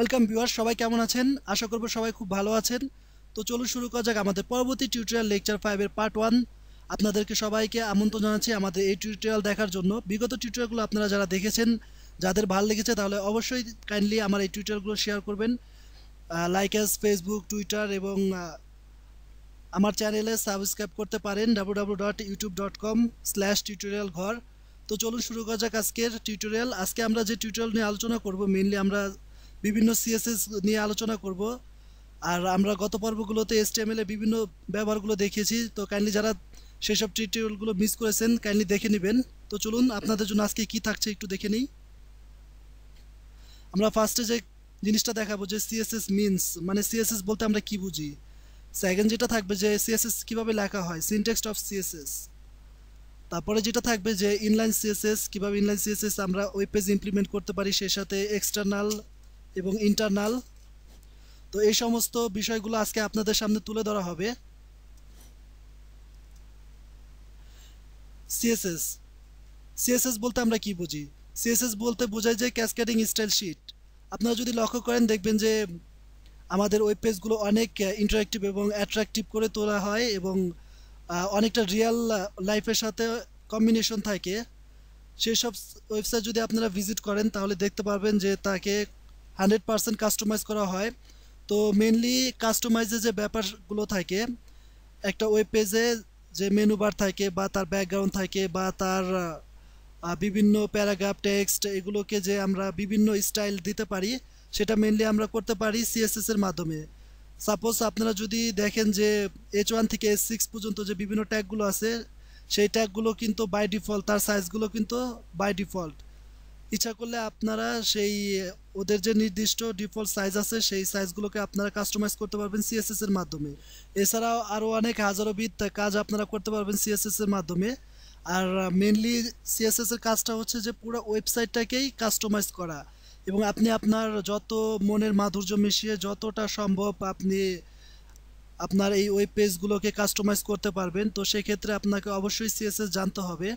Welcome viewer সবাই কেমন আছেন? আশা করব সবাই খুব ভালো আছেন। তো চলুন শুরু করা যাক আমাদের পরবর্তী টিউটোরিয়াল লেকচার ফাইভের পার্ট ওয়ান আপনাদেরকে সবাইকে আমন্ত্রণ জানাচ্ছি আমাদের এই টিউটোরিয়াল দেখার জন্য। বিগত টিউটোরিয়ালগুলো আপনারা যারা দেখেছেন, যাদের ভালো লেগেছে, তাহলে অবশ্যই কাইন্ডলি আমার এই টিউটোরিয়ালগুলো শেয়ার করবেন। লাইক ফেসবুক টুইটার এবং আমার চ্যানেলে সাবস্ক্রাইব করতে পারেন W W dot YouTube dot com slash tutorial Ghor তো চলুন শুরু করা যাক আজকের টিউটোরিয়াল আজকে আমরা যে টিউটোরিয়াল নিয়ে আলোচনা করব মেনলি আমরা বিভিন্ন সিএসএস নিয়ে আলোচনা করব। আর আমরা গত পর্বগুলোতে এসটিএমএল এর বিভিন্ন ব্যবহারগুলো দেখিয়েছি। তো কাইন্ডলি যারা সেসব টিউটোরিয়ালগুলো মিস করেছেন কাইন্ডলি দেখে নেবেন। তো চলুন, আপনাদের জন্য আজকে কি থাকছে একটু দেখে নিই। আমরা ফার্স্টে যে জিনিসটা দেখাবো যে সিএসএস মিনস মানে সিএসএস বলতে আমরা কি বুঝি? সেকেন্ড যেটা থাকবে যে সিএসএস কীভাবে লেখা হয়? সিনটেক্সট অফ সিএসএস তারপরে যেটা থাকবে যে ইনলাইন সিএসএস কীভাবে ইনলাইন সিএসএস আমরা ওয়েব পেজ ইমপ্লিমেন্ট করতে পারি, সেই সাথে এক্সটার্নাল এবং ইন্টারনাল তো এই সমস্ত বিষয়গুলো আজকে আপনাদের সামনে তুলে ধরা হবে। সিএসএস সিএসএস বলতে আমরা কি বুঝি? সিএসএস বলতে বোঝায় যে ক্যাসকেডিং স্টাইল শিট আপনারা যদি লক্ষ্য করেন, দেখবেন যে আমাদের ওয়েব পেজগুলো অনেক ইন্টারাক্টিভ এবং অ্যাট্রাকটিভ করে তোলা হয় এবং অনেকটা রিয়েল লাইফের সাথে কম্বিনেশন থাকে। সেসব ওয়েবসাইট যদি আপনারা ভিজিট করেন, তাহলে দেখতে পারবেন যে তাকে হান্ড্রেড পারসেন্ট কাস্টমাইজ করা হয়। তো মেনলি কাস্টমাইজের যে ব্যাপারগুলো থাকে, একটা ওয়েব পেজে যে মেনু বার থাকে বা তার ব্যাকগ্রাউন্ড থাকে বা তার বিভিন্ন প্যারাগ্রাফ টেক্সট এগুলোকে যে আমরা বিভিন্ন স্টাইল দিতে পারি, সেটা মেনলি আমরা করতে পারি সিএসএস এর মাধ্যমে। সাপোজ আপনারা যদি দেখেন যে এইচ ওয়ান থেকে এইচ সিক্স পর্যন্ত যে বিভিন্ন ট্যাগগুলো আছে, সেই ট্যাগগুলো কিন্তু বাই ডিফল্ট তার সাইজগুলো কিন্তু বাই ডিফল্ট ইচ্ছা করলে আপনারা সেই, ওদের যে নির্দিষ্ট ডিফল্ট সাইজ আছে, সেই সাইজগুলোকে আপনারা কাস্টমাইজ করতে পারবেন সিএসএস এর মাধ্যমে। এছাড়াও আরও অনেক হাজারো বিদ কাজ আপনারা করতে পারবেন সিএসএস এর মাধ্যমে। আর মেনলি সিএসএস এর কাজটা হচ্ছে যে পুরো ওয়েবসাইটটাকেই কাস্টমাইজ করা। এবং আপনি আপনার যত মনের মাধুর্য মিশিয়ে যতটা সম্ভব আপনি আপনার এই ওয়েব পেজগুলোকে কাস্টমাইজ করতে পারবেন। তো সেক্ষেত্রে আপনাকে অবশ্যই সিএসএস জানতে হবে।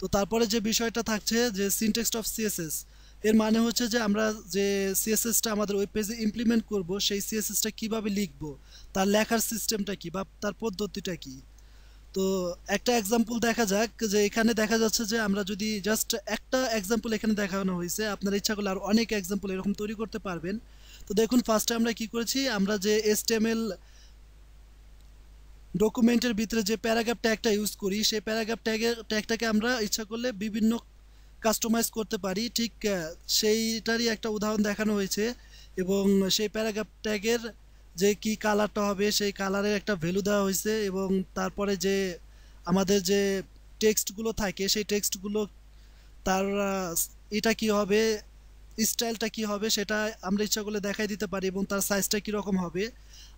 তো তারপরে যে বিষয়টা থাকছে যে সিনটেক্সট অফ সিএসএস এর মানে হচ্ছে যে আমরা যে সিএসএসটা আমাদের ওয়েব পেজে ইমপ্লিমেন্ট করব, সেই সিএসএসটা কীভাবে লিখব, তার লেখার সিস্টেমটা কি বা তার পদ্ধতিটা কি? তো একটা এক্সাম্পল দেখা যাক যে এখানে দেখা যাচ্ছে যে আমরা যদি জাস্ট একটা এক্সাম্পল এখানে দেখানো হয়েছে, আপনার ইচ্ছা করলে আর অনেক এক্সাম্পল এরকম তৈরি করতে পারবেন। তো দেখুন ফার্স্টে আমরা কি করেছি, আমরা যে এসটিএমএল ডকুমেন্টের ভিতরে যে প্যারাগ্রাফ ট্যাগটা ইউজ করি, সেই প্যারাগ্রাফ ট্যাগের ট্যাগটাকে আমরা ইচ্ছা করলে বিভিন্ন কাস্টমাইজ করতে পারি। ঠিক সেইটারই একটা উদাহরণ দেখানো হয়েছে এবং সেই প্যারাগ্রাফ ট্যাগের যে কি কালারটা হবে, সেই কালারের একটা ভ্যালু দেওয়া হয়েছে এবং তারপরে যে আমাদের যে টেক্সটগুলো থাকে, সেই টেক্সটগুলো তার এটা কি হবে স্টাইলটা কি হবে, সেটা আমরা ইচ্ছা করলে দেখাই দিতে পারি এবং তার সাইজটা কীরকম হবে।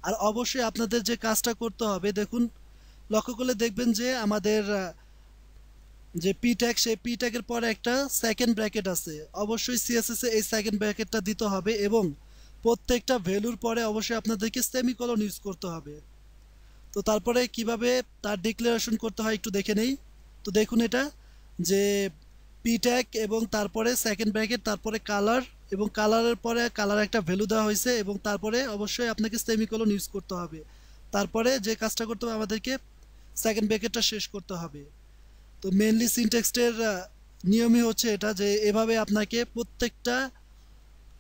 আর অবশ্যই আপনাদের যে কাজটা করতে হবে, দেখুন, লক্ষ্য করলে দেখবেন যে আমাদের যে পি ট্যাগ সেই পি ট্যাগের পরে একটা সেকেন্ড ব্র্যাকেট আছে। অবশ্যই সিএসএস এই সেকেন্ড ব্র্যাকেটটা দিতে হবে এবং প্রত্যেকটা ভ্যালুর পরে অবশ্যই আপনাদেরকে সেমিকলন ইউজ করতে হবে। তো তারপরে কীভাবে তার ডিক্লারেশন করতে হয় একটু দেখে নেই। তো দেখুন এটা, যে পি ট্যাগ এবং তারপরে সেকেন্ড ব্র্যাকেট তারপরে কালার এবং কালারের পরে কালার একটা ভ্যালু দেওয়া হয়েছে এবং তারপরে অবশ্যই আপনাকে সেমিকলন ইউজ করতে হবে। তারপরে যে কাজটা করতে হবে আমাদেরকে সেকেন্ড ব্র্যাকেটটা শেষ করতে হবে। তো মেনলি সিনটেক্সটের নিয়মই হচ্ছে এটা যে এভাবে আপনাকে প্রত্যেকটা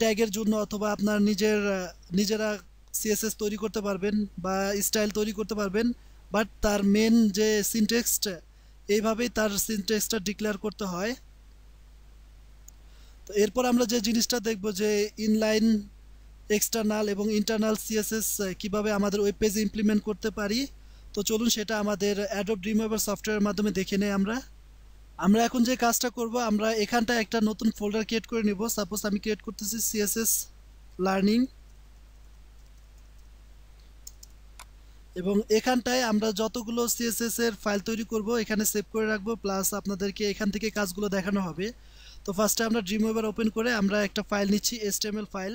ট্যাগের জন্য অথবা আপনার নিজের নিজেরা সিএসএস তৈরি করতে পারবেন বা স্টাইল তৈরি করতে পারবেন বাট তার মেন যে সিনটেক্সট এইভাবেই তার সিনটেক্সটা ডিক্লেয়ার করতে হয়। তো এরপর আমরা যে জিনিসটা দেখব যে ইনলাইন এক্সটার্নাল এবং ইন্টারনাল সিএসএস কীভাবে আমাদের ওয়েব পেজে ইমপ্লিমেন্ট করতে পারি। তো চলুন সেটা আমাদের অ্যাডব ড্রিমওয়েভার সফটওয়্যারের মাধ্যমে দেখে নেই আমরা। আমরা এখন যে কাজটা করব, আমরা এখানটা একটা নতুন ফোল্ডার ক্রিয়েট করে নিব। সাপোজ আমি ক্রিয়েট করতেছি সিএসএস লার্নিং এবং এখানটায় আমরা যতগুলো সিএসএস এর ফাইল তৈরি করব, এখানে সেভ করে রাখব প্লাস আপনাদেরকে এখান থেকে কাজগুলো দেখানো হবে। তো ফার্স্টে আমরা ড্রিমওয়েভার ওপেন করে আমরা একটা ফাইল নিচ্ছি এসটিএমএল ফাইল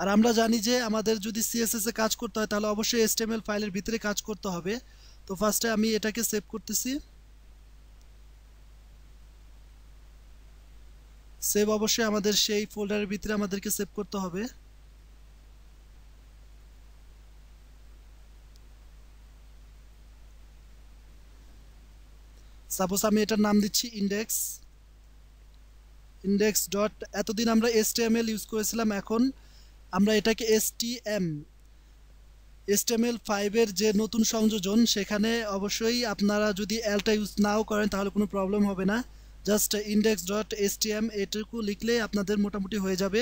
আর আমরা জানি যে আমাদের যদি সিএসএস এ কাজ করতে হয়, তাহলে অবশ্যই এসটিএমএল ফাইলের ভিতরে কাজ করতে হবে। তো ফার্স্টে আমি এটাকে সেভ করতেছি। সেভ অবশ্যই আমাদের সেই ফোল্ডারের ভিতরে আমাদেরকে সেভ করতে হবে। সাপোজ আমি এটার নাম দিচ্ছি ইন্ডেক্স ইন্ডেক্স ডট এতদিন আমরা এস ইউজ করেছিলাম, এখন আমরা এটাকে এস টি এম এসটিএমএল ফাইভের যে নতুন সংযোজন, সেখানে অবশ্যই আপনারা যদি এলটা ইউজ নাও করেন, তাহলে কোনো প্রবলেম হবে না। Just index dot S T M এটুকু লিখলে আপনাদের মোটামুটি হয়ে যাবে।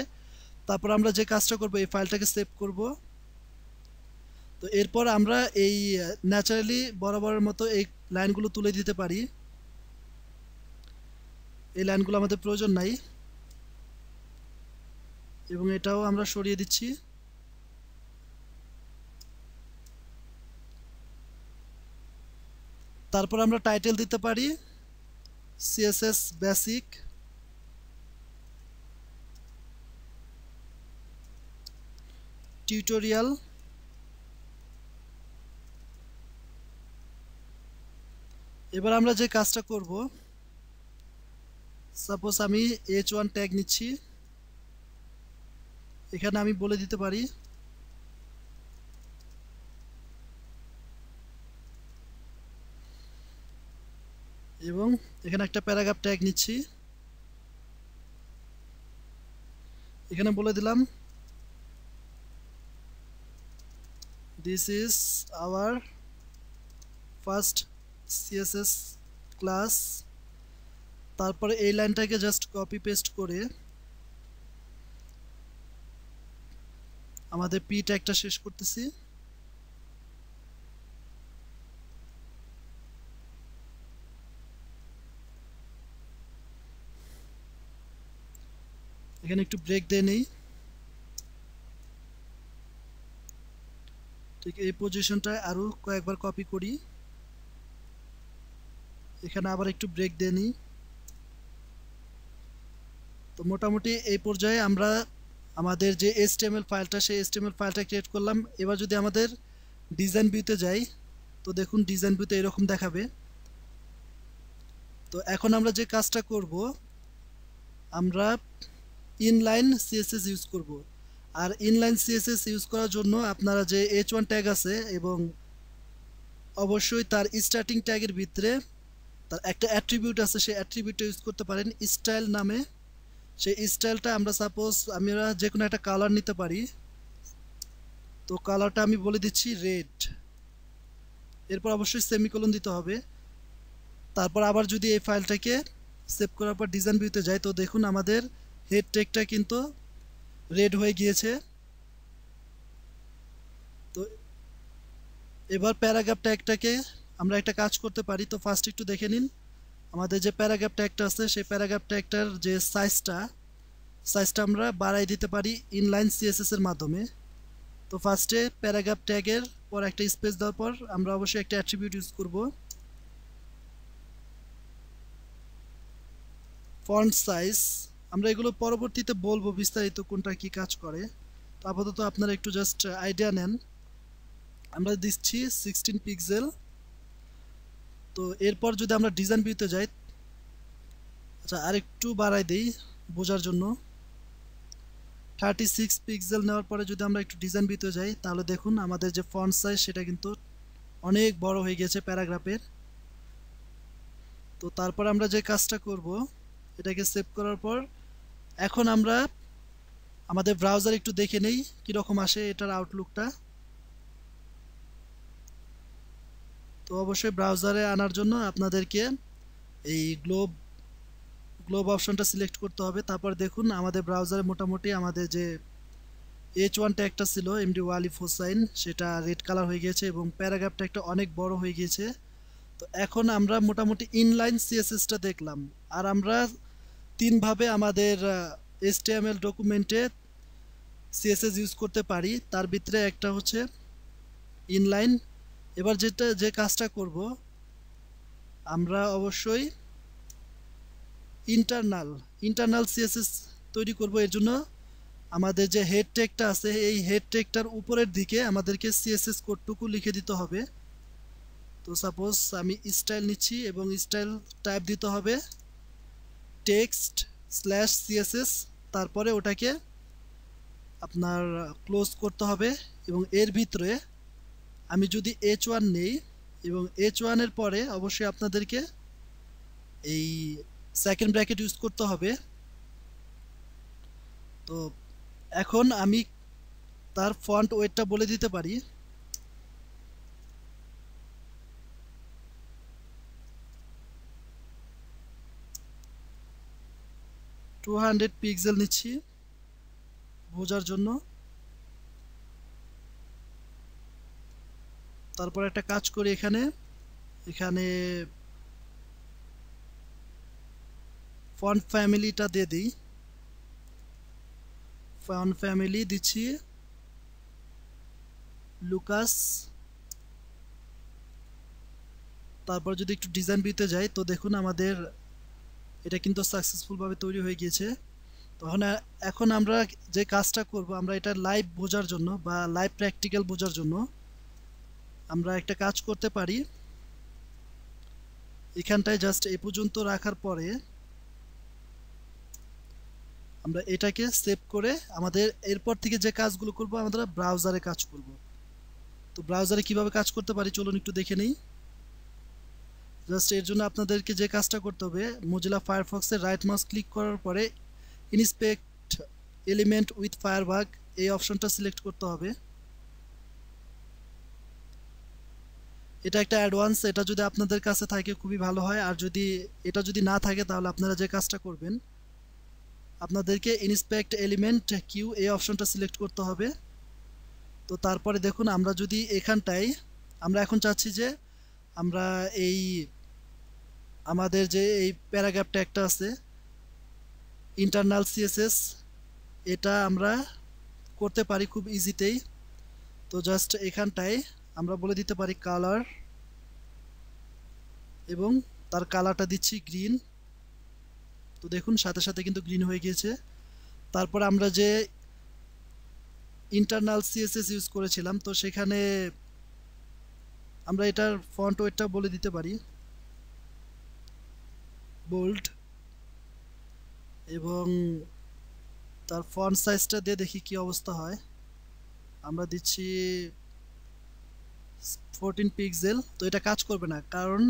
তারপর আমরা যে কাজটা করব, এই ফাইলটাকে সেভ করব। তো এরপর আমরা এই ন্যাচারালি বরাবরের মতো এই লাইনগুলো তুলে দিতে পারি। এই লাইনগুলো আমাদের প্রয়োজন নাই। এবং এটাও আমরা সরিয়ে দিচ্ছি। তারপর আমরা টাইটেল দিতে পারি, সিএসএস বেসিক। টিউটোরিয়াল। এবার আমরা যে কাজটা করব সাপোজ আমি এইচ ওয়ান ট্যাগ নিচ্ছি। এখানে আমি বলে দিতে পারি। এবং এখানে একটা প্যারাগ্রাফ ট্যাগ নিচ্ছি। এখানে বলে দিলাম this is our first CSS class তারপরে এই লাইনটাকে জাস্ট কপি পেস্ট করে আমাদের পি ট্যাগটা শেষ করতেছি। এখানে একটু ব্রেক দিয়ে নেই। ঠিক এই পজিশনটায় আরও কয়েকবার কপি করি। এখানে আবার একটু ব্রেক দিয়ে নিই। তো মোটামুটি এই পর্যায়ে আমরা আমাদের যে এসটিএমএল ফাইলটা সেই এসটিএমএল ফাইলটা ক্রিয়েট করলাম। এবার যদি আমাদের ডিজাইন ভিউতে যাই, তো দেখুন ডিজাইন ভিউতে এরকম দেখাবে। তো এখন আমরা যে কাজটা করব, আমরা ইনলাইন সিএসএস ইউজ করব। আর ইনলাইন সিএসএস ইউজ করার জন্য আপনারা যে এইচ ওয়ান ট্যাগ আছে এবং অবশ্যই তার স্টার্টিং ট্যাগের ভিতরে তার একটা অ্যাট্রিবিউট আছে, সেই অ্যাট্রিবিউটটা ইউজ করতে পারেন। স্টাইল নামে সেই স্টাইলটা আমরা সাপোজ আমরা যে কোনো একটা কালার নিতে পারি, তো কালারটা আমি বলে দিচ্ছি রেড এরপর অবশ্যই সেমিকোলন দিতে হবে। তারপর আবার যদি এই ফাইলটাকে সেভ করার পর ডিজাইন ভিউতে যাই, তো দেখুন আমাদের হেড টেকটা কিন্তু রেড হয়ে গিয়েছে। তো এবার প্যারাগ্রাফ ট্যাগটাকে আমরা একটা কাজ করতে পারি, তো ফার্স্ট একটু দেখে নিন। আমাদের যে প্যারাগ্রাফ ট্যাগটা আছে, সেই প্যারাগ্রাফ ট্যাগটার যে সাইজটা সাইজটা আমরা বাড়াই দিতে পারি ইনলাইন সিএসএস এর মাধ্যমে। তো ফার্স্টে প্যারাগ্রাফ ট্যাগের পর একটা স্পেস দেওয়ার পর আমরা অবশ্যই একটা অ্যাট্রিবিউট ইউজ করব। ফন্ট সাইজ আমরা এগুলো পরবর্তীতে বলব বিস্তারিত কোনটা কি কাজ করে। তো আপাতত আপনারা একটু জাস্ট আইডিয়া নেন। আমরা দিচ্ছি সিক্সটিন পিক্সেল তো এরপর যদি আমরা ডিজাইন ভিউতে যাই আচ্ছা আরেকটু বাড়াই দিই বোঝার জন্য। থার্টি সিক্স পিক্সেল নেওয়ার পরে যদি আমরা একটু ডিজাইন ভিউতে যাই, তাহলে দেখুন আমাদের যে ফন্ট সাইজ সেটা কিন্তু অনেক বড় হয়ে গেছে প্যারাগ্রাফের। তো তারপর আমরা যে কাজটা করব, এটাকে সেভ করার পর, এখন আমরা আমাদের ব্রাউজার একটু দেখে নেই কীরকম আসে এটার আউটলুকটা তো অবশ্যই ব্রাউজারে আনার জন্য আপনাদেরকে এই গ্লোব গ্লোব অপশনটা সিলেক্ট করতে হবে। তারপর দেখুন, আমাদের ব্রাউজারে মোটামুটি আমাদের যে এইচ ওয়ান ট্যাগটা ছিল এমডি ওয়ালিফ হোসাইন সেটা রেড কালার হয়ে গিয়েছে এবং প্যারাগ্রাফ ট্যাগটা অনেক বড় হয়ে গিয়েছে। তো এখন আমরা মোটামুটি ইনলাইন সিএসএসটা দেখলাম। আর আমরা তিনভাবে আমাদের এসটিএমএল ডকুমেন্টে সিএসএস ইউজ করতে পারি। তার ভিতরে একটা হচ্ছে ইনলাইন এবার যেটা, যে কাজটা করব, আমরা অবশ্যই ইন্টারনাল ইন্টারনাল সিএসএস তৈরি করব। এর জন্য আমাদের যে হেড টেকটা আছে, এই হেড টেকটার উপরের দিকে আমাদেরকে সিএসএস কোডটুকু লিখে দিতে হবে। তো সাপোজ আমি স্টাইল নিচ্ছি এবং স্টাইল টাইপ দিতে হবে টেক্সট স্ল্যাশ সিএসএস তারপরে ওটাকে আপনার ক্লোজ করতে হবে এবং এর ভিতরে আমি যদি এইচ ওয়ান নেই এবং এইচ ওয়ানের পরে অবশ্যই আপনাদেরকে এই সেকেন্ড ব্র্যাকেট ইউজ করতে হবে। তো এখন আমি তার ফন্ট ওয়েটটা বলে দিতে পারি। টু হান্ড্রেড পিক্সেল নিচ্ছি বোঝার জন্য। তারপর একটা কাজ করি এখানে। এখানে ফন্ট ফ্যামিলিটা দিয়ে দিই। ফন্ট ফ্যামিলি দিচ্ছি। লুকাস তারপর যদি একটু ডিজাইন বিতে যাই, তো দেখুন আমাদের এটা কিন্তু সাকসেসফুলভাবে তৈরি হয়ে গিয়েছে। তখন এখন আমরা যে কাজটা করব, আমরা এটা লাইভ বোঝার জন্য বা লাইভ প্র্যাকটিক্যাল বোঝার জন্য আমরা একটা কাজ করতে পারি। এখানটায় জাস্ট এ পর্যন্ত রাখার পরে আমরা এটাকে সেভ করে আমাদের এরপর থেকে যে কাজগুলো করব, আমরা ব্রাউজারে কাজ করব। তো ব্রাউজারে কীভাবে কাজ করতে পারি চলুন একটু দেখে নিই। জাস্ট এর জন্য আপনাদেরকে যে কাজটা করতে হবে মোজিলা ফায়ারফক্সের রাইট মাউস ক্লিক করার পরে ইনস্পেক্ট এলিমেন্ট উইথ ফায়ারবাগ এই অপশনটা সিলেক্ট করতে হবে। এটা একটা অ্যাডভান্স এটা যদি আপনাদের কাছে থাকে খুবই ভালো হয়। আর যদি এটা যদি না থাকে, তাহলে আপনারা যে কাজটা করবেন, আপনাদেরকে ইনস্পেক্ট এলিমেন্ট কিউ এই অপশনটা সিলেক্ট করতে হবে। তো তারপরে দেখুন, আমরা যদি এখানটায়, আমরা এখন চাচ্ছি যে আমরা এই আমাদের যে এই প্যারাগ্রাফটা একটা আছে ইন্টারনাল সিএসএস এটা আমরা করতে পারি খুব ইজিতেই তো জাস্ট এখানটায় আমরা বলে দিতে পারি কালার এবং তার কালারটা দিচ্ছি গ্রিন। তো দেখুন, সাথে সাথে কিন্তু গ্রিন হয়ে গিয়েছে। তারপর আমরা যে ইন্টারনাল সিএসএস ইউজ করেছিলাম, তো সেখানে আমরা এটার ফন্ট ওয়েটটা বলে দিতে পারি। বোল্ড এবং তার ফন্ট সাইজটা দিয়ে দেখি কি অবস্থা হয়। আমরা দিচ্ছি ফোরটিন পিক্সেল তো এটা কাজ করবে না। কারণ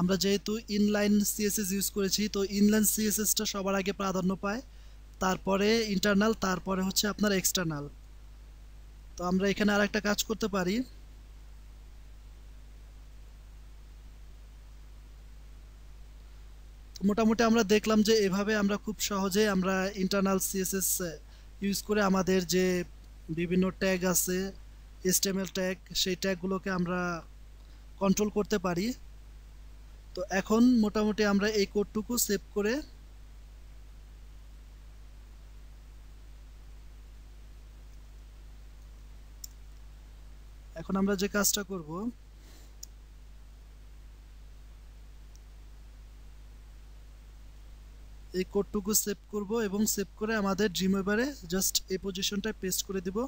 আমরা যেহেতু ইনলাইন সিএসএস ইউজ করেছি, তো ইনলাইন সিএসএসটা সবার আগে প্রাধান্য পায়। তারপরে ইন্টারনাল তারপরে হচ্ছে আপনার এক্সটার্নাল তো আমরা এখানে আর একটা কাজ করতে পারি। মোটামুটি আমরা দেখলাম যে এভাবে আমরা খুব সহজে আমরা ইন্টারনাল সিএসএস ইউজ করে আমাদের যে বিভিন্ন ট্যাগ আছে এসটিএমএল ট্যাগ সেই ট্যাগগুলোকে আমরা কন্ট্রোল করতে পারি। তো এখন মোটামুটি আমরা এই কোডটুকু সেভ করে এখন আমরা যে কাজটা করব, এই কোডটুকু সেভ করব এবং সেভ করে আমাদের ড্রিম ওয়েবারে জাস্ট এই পজিশনটায় পেস্ট করে দিব।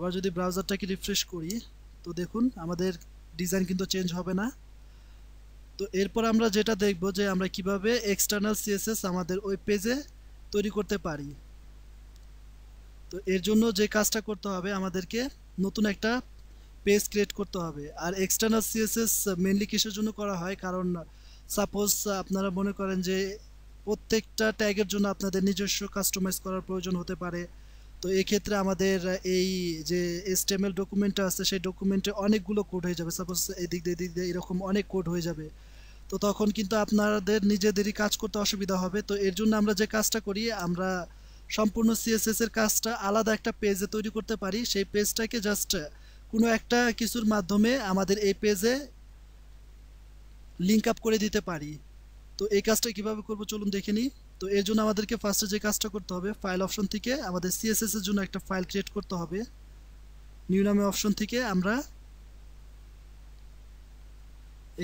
আবার যদি ব্রাউজারটাকে রিফ্রেশ করি, তো দেখুন আমাদের ডিজাইন কিন্তু চেঞ্জ হবে না। তো এরপর আমরা যেটা দেখব যে আমরা কীভাবে এক্সটার্নাল সিএসএস আমাদের ওয়েব পেজে তৈরি করতে পারি। তো এর জন্য যে কাজটা করতে হবে, আমাদেরকে নতুন একটা পেজ ক্রিয়েট করতে হবে। আর এক্সটার্নাল সিএসএস মেনলি কিসের জন্য করা হয়? কারণ সাপোজ আপনারা মনে করেন যে প্রত্যেকটা ট্যাগের জন্য আপনাদের নিজস্ব কাস্টমাইজ করার প্রয়োজন হতে পারে। তো এক্ষেত্রে আমাদের এই যে এসটিএমএল ডকুমেন্টটা আছে, সেই ডকুমেন্টে অনেকগুলো কোড হয়ে যাবে। সাপোজ এদিক দিয়ে এদিক দিয়ে এরকম অনেক কোড হয়ে যাবে। তো তখন কিন্তু আপনাদের নিজেদেরই কাজ করতে অসুবিধা হবে। তো এর জন্য আমরা যে কাজটা করি, আমরা সম্পূর্ণ সিএসএস এর কাজটা আলাদা একটা পেজে তৈরি করতে পারি। সেই পেজটাকে জাস্ট কোনো একটা কিছুর মাধ্যমে আমাদের এই পেজে লিঙ্ক আপ করে দিতে পারি। তো এই কাজটা কীভাবে করব চলুন দেখে নিই। তো এর জন্য আমাদেরকে ফার্স্টে যে কাজটা করতে হবে ফাইল অপশন থেকে আমাদের সিএসএস এর জন্য একটা ফাইল ক্রিয়েট করতে হবে। নিউ নামে অপশন থেকে আমরা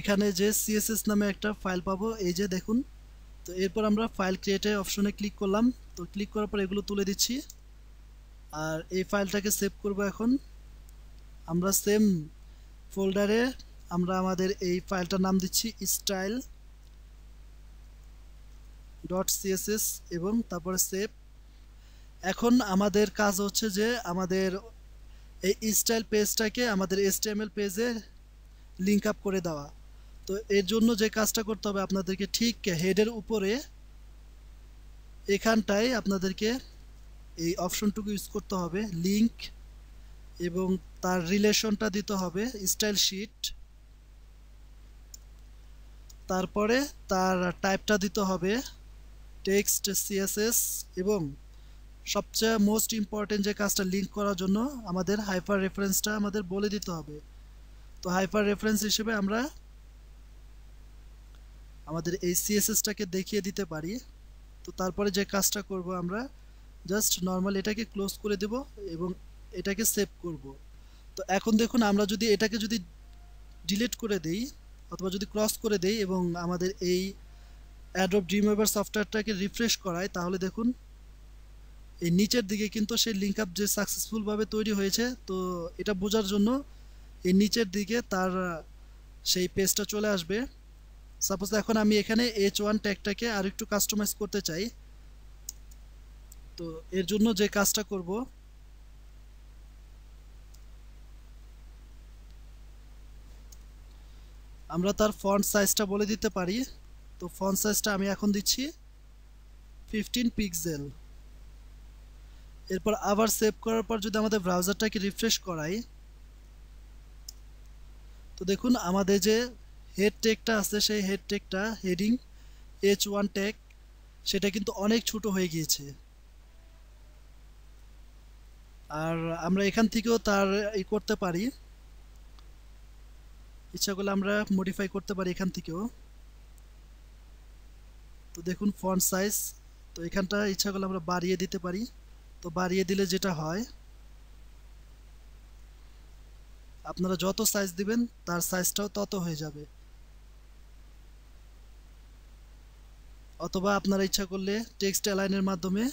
এখানে যে সিএসএস নামে একটা ফাইল পাবো, এই যে দেখুন। তো এরপর আমরা ফাইল ক্রিয়েটে অপশনে ক্লিক করলাম। তো ক্লিক করার পর এগুলো তুলে দিচ্ছি। আর এই ফাইলটাকে সেভ করব এখন। আমরা সেম ফোল্ডারে আমরা আমাদের এই ফাইলটার নাম দিচ্ছি স্টাইল ডট সিএসএস এবং তারপরে সেভ এখন আমাদের কাজ হচ্ছে যে আমাদের এই স্টাইল পেজটাকে আমাদের এসটিএমএল পেজে লিঙ্ক আপ করে দেওয়া। তো এর জন্য যে কাজটা করতে হবে আপনাদেরকে ঠিক হেডের উপরে এখানটায় আপনাদেরকে এই অপশনটুকু ইউজ করতে হবে লিঙ্ক এবং তার রিলেশনটা দিতে হবে স্টাইল শিট তারপরে তার টাইপটা দিতে হবে। টেক্সট সিএসএস এবং সবচেয়ে মোস্ট ইম্পর্টেন্ট যে কাজটা লিঙ্ক করার জন্য আমাদের হাইপার রেফারেন্সটা আমাদের বলে দিতে হবে। তো হাইপার রেফারেন্স হিসেবে আমরা আমাদের এই সিএসএসটাকে দেখিয়ে দিতে পারি। তো তারপরে যে কাজটা করব আমরা জাস্ট নর্মাল এটাকে ক্লোজ করে দেব এবং এটাকে সেভ করব। তো এখন দেখুন আমরা যদি এটাকে যদি ডিলিট করে দেই অথবা যদি ক্রস করে দেই এবং আমাদের এই অ্যাডব ড্রিমওয়েভার সফটওয়্যারটাকে রিফ্রেশ করাই তাহলে দেখুন, এই নিচের দিকে কিন্তু সেই লিঙ্ক আপ যে সাকসেসফুলভাবে তৈরি হয়েছে, তো এটা বোঝার জন্য এই নিচের দিকে তার, সেই পেজটা চলে আসবে। সাপোজ এখন আমি এখানে এইচ ওয়ান ট্যাগটাকে আর একটু কাস্টমাইজ করতে চাই। তো এর জন্য যে কাজটা করব, আমরা তার ফন্ট সাইজটা বলে দিতে পারি। তো ফন্ট সাইজটা আমি এখন দিচ্ছি ফিফটিন পিক্সেল এরপর আবার সেভ করার পর যদি আমাদের ব্রাউজারটাকে রিফ্রেশ করাই, তো দেখুন আমাদের যে হেড টেকটা আছে, সেই হেড টেকটা হেডিং এইচ ওয়ান টেক সেটা কিন্তু অনেক ছোট হয়ে গিয়েছে। আর আমরা এখান থেকেও তার ই করতে পারি। ইচ্ছা করলে আমরা মডিফাই করতে পারি এখান থেকেও। তো দেখুন ফন্ট সাইজ তো এখানটা ইচ্ছা করলে আমরা বাড়িয়ে দিতে পারি। তো বাড়িয়ে দিলে যেটা হয়, আপনারা যত সাইজ দিবেন, তার সাইজটাও তত হয়ে যাবে। অথবা আপনারা ইচ্ছা করলে টেক্সট অ্যালাইনের মাধ্যমে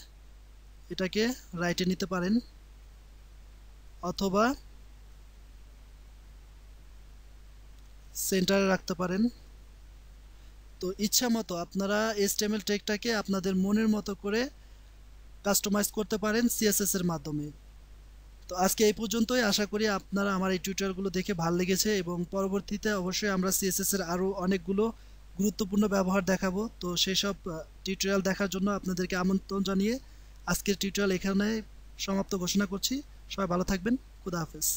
এটাকে রাইটে নিতে পারেন। অথবা সেন্টারে রাখতে পারেন। তো ইচ্ছা মতো আপনারা এসটিএমএল টেকটাকে আপনাদের মনের মতো করে কাস্টমাইজ করতে পারেন সিএসএস এর মাধ্যমে। তো আজকে এই পর্যন্তই। আশা করি আপনারা আমার এই টিউটোরিয়ালগুলো দেখে ভালো লেগেছে এবং পরবর্তীতে অবশ্যই আমরা সিএসএস এর আরও অনেকগুলো গুরুত্বপূর্ণ ব্যবহার দেখাবো। তো সেই সব টিউটোরিয়াল দেখার জন্য আপনাদেরকে আমন্ত্রণ জানিয়ে আজকের টিউটোরিয়াল এখানে সমাপ্ত ঘোষণা করছি। সবাই ভালো থাকবেন। খুদা হাফেজ।